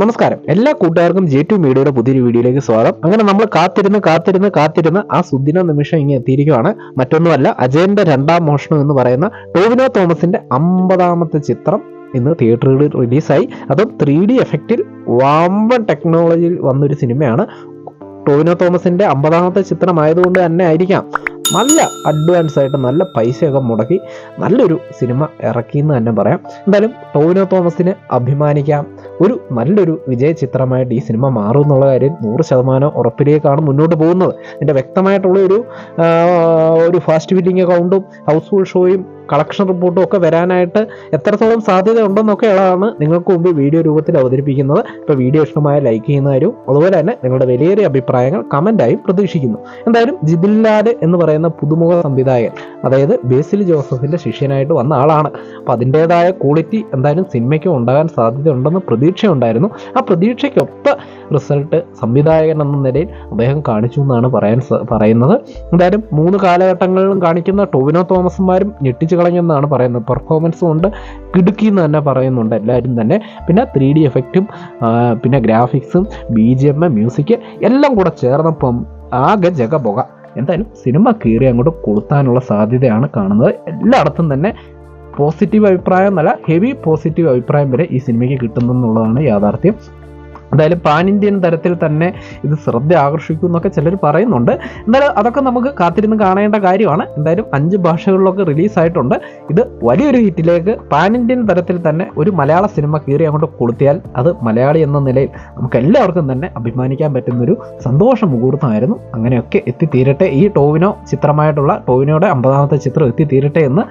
നമസ്കാരം. എല്ലാ കൂട്ടുകാർക്കും ജെ ടു മീഡിയയുടെ പുതിയൊരു വീഡിയോയിലേക്ക് സ്വാഗതം. അങ്ങനെ നമ്മൾ കാത്തിരുന്ന് കാത്തിരുന്ന് കാത്തിരുന്ന് ആ സുദിന നിമിഷം ഇങ്ങനെ എത്തിയിരിക്കുകയാണ് മറ്റൊന്നുമല്ല അജയന്റെ രണ്ടാം മോഷണം എന്ന് പറയുന്ന ടോവിനോ തോമസിന്റെ അമ്പതാമത്തെ ചിത്രം ഇന്ന് തിയേറ്ററുകളിൽ റിലീസായി അതും ത്രീ ഡി എഫക്റ്റിൽ വമ്പൻ ടെക്നോളജിയിൽ വന്നൊരു സിനിമയാണ്. ടോവിനോ തോമസിന്റെ അമ്പതാമത്തെ ചിത്രമായതുകൊണ്ട് തന്നെ ആയിരിക്കാം. നല്ല അഡ്വാൻസ് ആയിട്ട് നല്ല പൈസയൊക്കെ മുടക്കി നല്ലൊരു സിനിമ ഇറക്കി എന്ന് തന്നെ പറയാം. എന്തായാലും ടോവിനോ തോമസിന് അഭിമാനിക്കാം. ഒരു നല്ലൊരു വിജയ ചിത്രമായിട്ട് ഈ സിനിമ മാറും എന്നുള്ള കാര്യം നൂറ് ശതമാനം ഉറപ്പിലേക്കാണ് മുന്നോട്ട് പോകുന്നത്. എന്റെ വ്യക്തമായിട്ടുള്ള ഒരു ഒരു ഫാസ്റ്റ് ഫിറ്റിംഗ് അക്കൗണ്ടും ഹൗസ്ഫുൾ ഷോയും കളക്ഷൻ റിപ്പോർട്ടും ഒക്കെ വരാനായിട്ട് എത്രത്തോളം സാധ്യത ഉണ്ടെന്നൊക്കെയുള്ളതാണ് നിങ്ങൾക്ക് മുമ്പ് വീഡിയോ രൂപത്തിൽ അവതരിപ്പിക്കുന്നത്. ഇപ്പോൾ വീഡിയോ ഇഷ്ടമായ ലൈക്ക് ചെയ്യുന്ന അതുപോലെ തന്നെ നിങ്ങളുടെ വിലയേറിയ അഭിപ്രായങ്ങൾ കമന്റായും പ്രതീക്ഷിക്കുന്നു. എന്തായാലും ജിബില്ലാൽ എന്ന് പറയുന്ന പുതുമുഖ സംവിധായകൻ അതായത് ബേസിൽ ജോസഫിന്റെ ശിഷ്യനായിട്ട് വന്ന ആളാണ്. അപ്പം അതിന്റേതായ ക്വാളിറ്റി എന്തായാലും സിനിമയ്ക്ക് ഉണ്ടാകാൻ സാധ്യതയുണ്ടെന്ന് പ്രതീക്ഷയുണ്ടായിരുന്നു. ആ പ്രതീക്ഷയ്ക്കൊത്ത റിസൾട്ട് സംവിധായകൻ എന്ന നിലയിൽ അദ്ദേഹം കാണിച്ചു എന്നാണ് പറയാൻ പറയുന്നത്. എന്തായാലും മൂന്ന് കാലഘട്ടങ്ങളിലും കാണിക്കുന്ന ടോവിനോ തോമസുമാരും ഞെട്ടിച്ചു കളഞ്ഞെന്നാണ് പറയുന്നത്. പെർഫോമൻസ് കൊണ്ട് കിടുക്കി എന്ന് തന്നെ പറയുന്നുണ്ട് എല്ലാവരും തന്നെ. പിന്നെ ത്രീ ഡി എഫക്റ്റും പിന്നെ ഗ്രാഫിക്സും ബി ജി എം മ്യൂസിക് എല്ലാം കൂടെ ചേർന്നപ്പം ആകെ ജഗപുക. എന്തായാലും സിനിമ കീറി അങ്ങോട്ട് കൊളുത്താനുള്ള സാധ്യതയാണ് കാണുന്നത്. എല്ലായിടത്തും തന്നെ പോസിറ്റീവ് അഭിപ്രായം എന്നല്ല ഹെവി പോസിറ്റീവ് അഭിപ്രായം വരെ ഈ സിനിമയ്ക്ക് കിട്ടുന്നു എന്നുള്ളതാണ് യാഥാർത്ഥ്യം. എന്തായാലും പാൻ ഇന്ത്യൻ തരത്തിൽ തന്നെ ഇത് ശ്രദ്ധ ആകർഷിക്കും എന്നൊക്കെ ചിലർ പറയുന്നുണ്ട്. എന്തായാലും അതൊക്കെ നമുക്ക് കാത്തിരുന്ന് കാണേണ്ട കാര്യമാണ്. എന്തായാലും അഞ്ച് ഭാഷകളിലൊക്കെ റിലീസായിട്ടുണ്ട് ഇത് വലിയൊരു ഹിറ്റിലേക്ക് പാൻ ഇന്ത്യൻ തരത്തിൽ തന്നെ ഒരു മലയാള സിനിമ കീറി അങ്ങോട്ട് കൊളുത്തിയാൽ അത് മലയാളി എന്ന നിലയിൽ നമുക്ക് എല്ലാവർക്കും തന്നെ അഭിമാനിക്കാൻ പറ്റുന്നൊരു സന്തോഷ മുഹൂർത്തമായിരുന്നു. അങ്ങനെയൊക്കെ എത്തിത്തീരട്ടെ. ഈ ടോവിനോ ചിത്രമായിട്ടുള്ള ടോവിനോയുടെ അമ്പതാമത്തെ ചിത്രം എത്തിത്തീരട്ടെ എന്ന്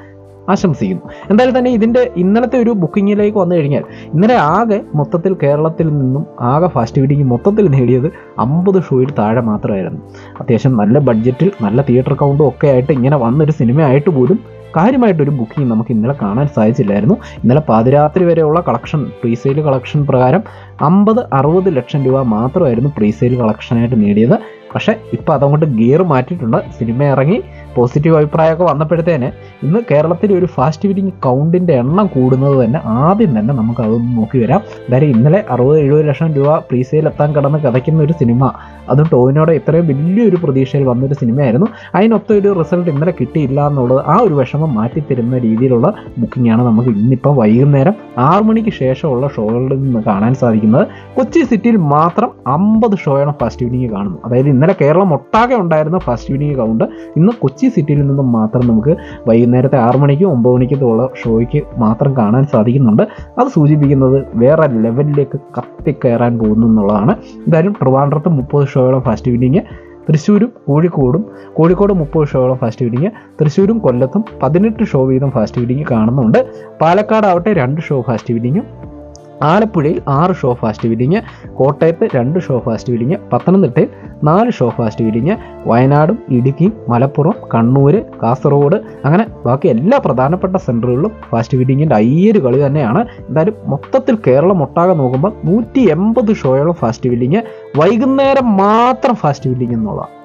ആശംസിക്കുന്നു. എന്തായാലും തന്നെ ഇതിന്റെ ഇന്നലത്തെ ഒരു ബുക്കിങ്ങിലേക്ക് വന്നു കഴിഞ്ഞാൽ ഇന്നലെ ആകെ മൊത്തത്തിൽ കേരളത്തിൽ നിന്നും ആകെ ഫാസ്റ്റ് ഫീഡിങ് മൊത്തത്തിൽ നേടിയത് അമ്പത് ഷോയിൽ താഴെ മാത്രമായിരുന്നു. അത്യാവശ്യം നല്ല ബഡ്ജറ്റിൽ നല്ല തിയേറ്റർ കൗണ്ടും ഒക്കെ ആയിട്ട് ഇങ്ങനെ വന്നൊരു സിനിമയായിട്ട് പോലും കാര്യമായിട്ടൊരു ബുക്കിംഗ് നമുക്ക് ഇന്നലെ കാണാൻ സാധിച്ചില്ലായിരുന്നു. ഇന്നലെ പാതിരാത്രി വരെയുള്ള കളക്ഷൻ പ്രീസെയിൽ കളക്ഷൻ പ്രകാരം അമ്പത് അറുപത് ലക്ഷം രൂപ മാത്രമായിരുന്നു പ്രീസെയിൽ കളക്ഷനായിട്ട് നേടിയത്. പക്ഷേ ഇപ്പോൾ അതങ്ങോട്ട് ഗിയർ മാറ്റിയിട്ടുണ്ട്. സിനിമ ഇറങ്ങി. പോസിറ്റീവ് അഭിപ്രായമൊക്കെ വന്നപ്പോഴത്തേന് ഇന്ന് കേരളത്തിലെ ഒരു ഫാസ്റ്റ് ഫീഡിങ് കൗണ്ടിന്റെ എണ്ണം കൂടുന്നത് തന്നെ ആദ്യം തന്നെ നമുക്ക് അതൊന്ന് നോക്കി വരാം. എന്തായാലും ഇന്നലെ അറുപത് എഴുപത് ലക്ഷം രൂപ പ്രീസെയിൽ എത്താൻ കിടന്ന് കഥയ്ക്കുന്ന ഒരു സിനിമ. അതും ടോവിനോടെ ഇത്രയും വലിയൊരു പ്രതീക്ഷയിൽ വന്നൊരു സിനിമയായിരുന്നു. അതിനൊത്ത ഒരു റിസൾട്ട് ഇന്നലെ കിട്ടിയില്ല എന്നുള്ളത് ആ ഒരു വിഷമം മാറ്റിത്തരുന്ന രീതിയിലുള്ള ബുക്കിംഗ് ആണ് നമുക്ക് ഇന്നിപ്പോൾ വൈകുന്നേരം ആറു മണിക്ക് ശേഷമുള്ള ഷോകളിൽ നിന്ന് കാണാൻ സാധിക്കുന്നത്. കൊച്ചി സിറ്റിയിൽ മാത്രം അമ്പത് ഷോയാണ് ഫസ്റ്റ് ഈവനിങ് കാണുന്നത്. അതായത് ഇന്നലെ കേരളം ഒട്ടാകെ ഉണ്ടായിരുന്ന ഫസ്റ്റ് ഈവനിങ് കൗണ്ട് ഇന്ന് കൊച്ചി സിറ്റിയിൽ നിന്നും മാത്രം നമുക്ക് വൈകുന്നേരത്തെ ആറു മണിക്കും ഒമ്പത് മണിക്കും ഉള്ള ഷോയ്ക്ക് മാത്രം കാണാൻ സാധിക്കുന്നുണ്ട്. അത് സൂചിപ്പിക്കുന്നത് വേറെ ലെവലിലേക്ക് കത്തിക്കയറാൻ പോകുന്നു എന്നുള്ളതാണ്. എന്തായാലും ട്രിവാൻഡ്രത്ത് മുപ്പത് ഷോയോളം ഫാസ്റ്റ് ഫീഡിങ് തൃശ്ശൂരും കോഴിക്കോടും കോഴിക്കോട് മുപ്പത് ഷോയോളം ഫാസ്റ്റ് ഫീഡിങ് തൃശ്ശൂരും കൊല്ലത്തും പതിനെട്ട് ഷോ വീതം ഫാസ്റ്റ് ഫീഡിങ് കാണുന്നുണ്ട്. പാലക്കാട് ആവട്ടെ രണ്ട് ഷോ ഫാസ്റ്റ് ഫീഡിങ്ങും ആലപ്പുഴയിൽ ആറ് ഷോ ഫാസ്റ്റ് ഫീഡിങ് കോട്ടയത്ത് രണ്ട് ഷോ ഫാസ്റ്റ് ഫീഡിങ് പത്തനംതിട്ടയിൽ നാല് ഷോ ഫാസ്റ്റ് ഫീഡിങ് വയനാടും ഇടുക്കിയും മലപ്പുറം കണ്ണൂർ കാസർഗോഡ് അങ്ങനെ ബാക്കി എല്ലാ പ്രധാനപ്പെട്ട സെന്ററുകളിലും ഫാസ്റ്റ് ഫീഡിങ്ങിന്റെ അയ്യൊരു കളി തന്നെയാണ്. എന്തായാലും മൊത്തത്തിൽ കേരളം ഒട്ടാകെ നോക്കുമ്പോൾ നൂറ്റി എൺപത് ഷോയോളം ഫാസ്റ്റ് ഫീഡിങ് വൈകുന്നേരം മാത്രം ഫാസ്റ്റ് ഫീഡിങ് എന്നുള്ളതാണ്.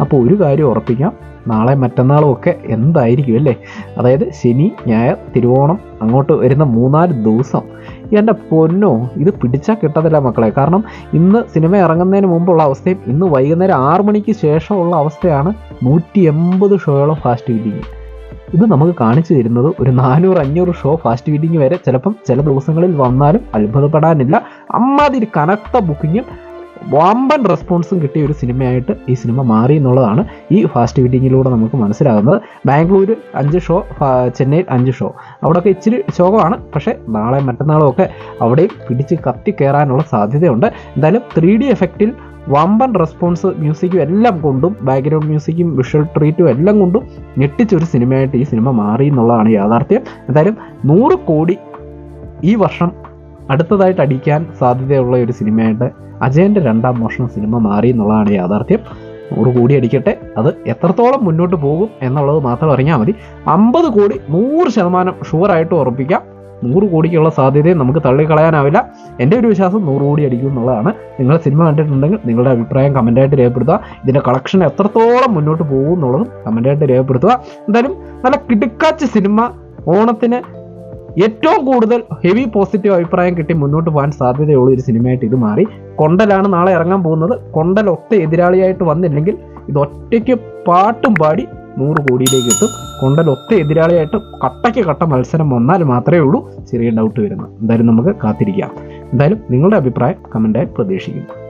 അപ്പോൾ ഒരു കാര്യം ഉറപ്പിക്കാം. നാളെ മറ്റന്നാളും ഒക്കെ എന്തായിരിക്കും അല്ലേ? അതായത് ശനി ഞായർ തിരുവോണം അങ്ങോട്ട് വരുന്ന മൂന്നാൽ ദിവസം. എന്റെ പൊന്നോ ഇത് പിടിച്ചാൽ കിട്ടത്തില്ല മക്കളെ. കാരണം ഇന്ന് സിനിമ ഇറങ്ങുന്നതിന് മുമ്പുള്ള അവസ്ഥയും ഇന്ന് വൈകുന്നേരം ആറ് മണിക്ക് ശേഷമുള്ള അവസ്ഥയാണ് നൂറ്റി എൺപത് ഷോയോളം ഫാസ്റ്റ് ഫീഡിങ് ഇത് നമുക്ക് കാണിച്ചു തരുന്നത് ഒരു നാനൂറ് അഞ്ഞൂറ് ഷോ ഫാസ്റ്റ് ഫീഡിങ് വരെ ചിലപ്പം ചില ദിവസങ്ങളിൽ വന്നാലും അത്ഭുതപ്പെടാനില്ല. അമ്മാതിരി കനത്ത ബുക്കിങ്ങും വമ്പൻ റെസ്പോൺസും കിട്ടിയ ഒരു സിനിമയായിട്ട് ഈ സിനിമ മാറി എന്നുള്ളതാണ് ഈ ഫാസ്റ്റ് ഫീഡിങ്ങിലൂടെ നമുക്ക് മനസ്സിലാകുന്നത്. ബാംഗ്ലൂർ അഞ്ച് ഷോ ചെന്നൈ അഞ്ച് ഷോ. അവിടെയൊക്കെ ഇച്ചിരി ശോകമാണ്. പക്ഷേ നാളെ മറ്റന്നാളും ഒക്കെ അവിടെയും പിടിച്ച് കത്തി കയറാനുള്ള സാധ്യതയുണ്ട്. എന്തായാലും ത്രീ ഡി എഫക്റ്റിൽ വമ്പൻ റെസ്പോൺസ് മ്യൂസിക്കും എല്ലാം കൊണ്ടും ബാക്ക്ഗ്രൗണ്ട് മ്യൂസിക്കും വിഷ്വൽ ട്രീറ്റും എല്ലാം കൊണ്ടും ഞെട്ടിച്ചൊരു സിനിമയായിട്ട് ഈ സിനിമ മാറി എന്നുള്ളതാണ് യാഥാർത്ഥ്യം. എന്തായാലും നൂറ് കോടി ഈ വർഷം അടുത്തതായിട്ട് അടിക്കാൻ സാധ്യതയുള്ള ഒരു സിനിമയായിട്ട് അജയന്റെ രണ്ടാം മോഷണം സിനിമ മാറി എന്നുള്ളതാണ് യാഥാർത്ഥ്യം. നൂറ് കോടി അടിക്കട്ടെ. അത് എത്രത്തോളം മുന്നോട്ട് പോകും എന്നുള്ളത് മാത്രം അറിഞ്ഞാൽ മതി. അമ്പത് കോടി നൂറ് ശതമാനം ഷുവറായിട്ട് ഉറപ്പിക്കാം. നൂറ് കോടിക്കുള്ള സാധ്യതയും നമുക്ക് തള്ളിക്കളയാനാവില്ല. എന്റെ ഒരു വിശ്വാസം നൂറ് കോടി അടിക്കും എന്നുള്ളതാണ്. നിങ്ങൾ സിനിമ കണ്ടിട്ടുണ്ടെങ്കിൽ നിങ്ങളുടെ അഭിപ്രായം കമന്റായിട്ട് രേഖപ്പെടുത്തുക. ഇതിന്റെ കളക്ഷൻ എത്രത്തോളം മുന്നോട്ട് പോകും എന്നുള്ളതും കമന്റായിട്ട് രേഖപ്പെടുത്തുക. എന്തായാലും നല്ല കിടുക്കാച്ച സിനിമ. ഓണത്തിന് ഏറ്റവും കൂടുതൽ ഹെവി പോസിറ്റീവ് അഭിപ്രായം കിട്ടി മുന്നോട്ട് പോകാൻ സാധ്യതയുള്ള ഒരു സിനിമയായിട്ട് ഇത് മാറി. കൊണ്ടലാണ് നാളെ ഇറങ്ങാൻ പോകുന്നത്. കൊണ്ടൽ ഒറ്റ എതിരാളിയായിട്ട് വന്നില്ലെങ്കിൽ ഇത് ഒറ്റയ്ക്ക് പാട്ടും പാടി നൂറ് കോടിയിലേക്ക് എത്തും. കൊണ്ടൽ ഒറ്റ എതിരാളിയായിട്ട് കട്ടയ്ക്ക് കട്ട മത്സരം വന്നാൽ മാത്രമേ ഉള്ളൂ. ചെറിയ ഡൗട്ട് വരുന്നത്. എന്തായാലും നമുക്ക് കാത്തിരിക്കാം. എന്തായാലും നിങ്ങളുടെ അഭിപ്രായം കമന്റായി പ്രതീക്ഷിക്കുന്നു.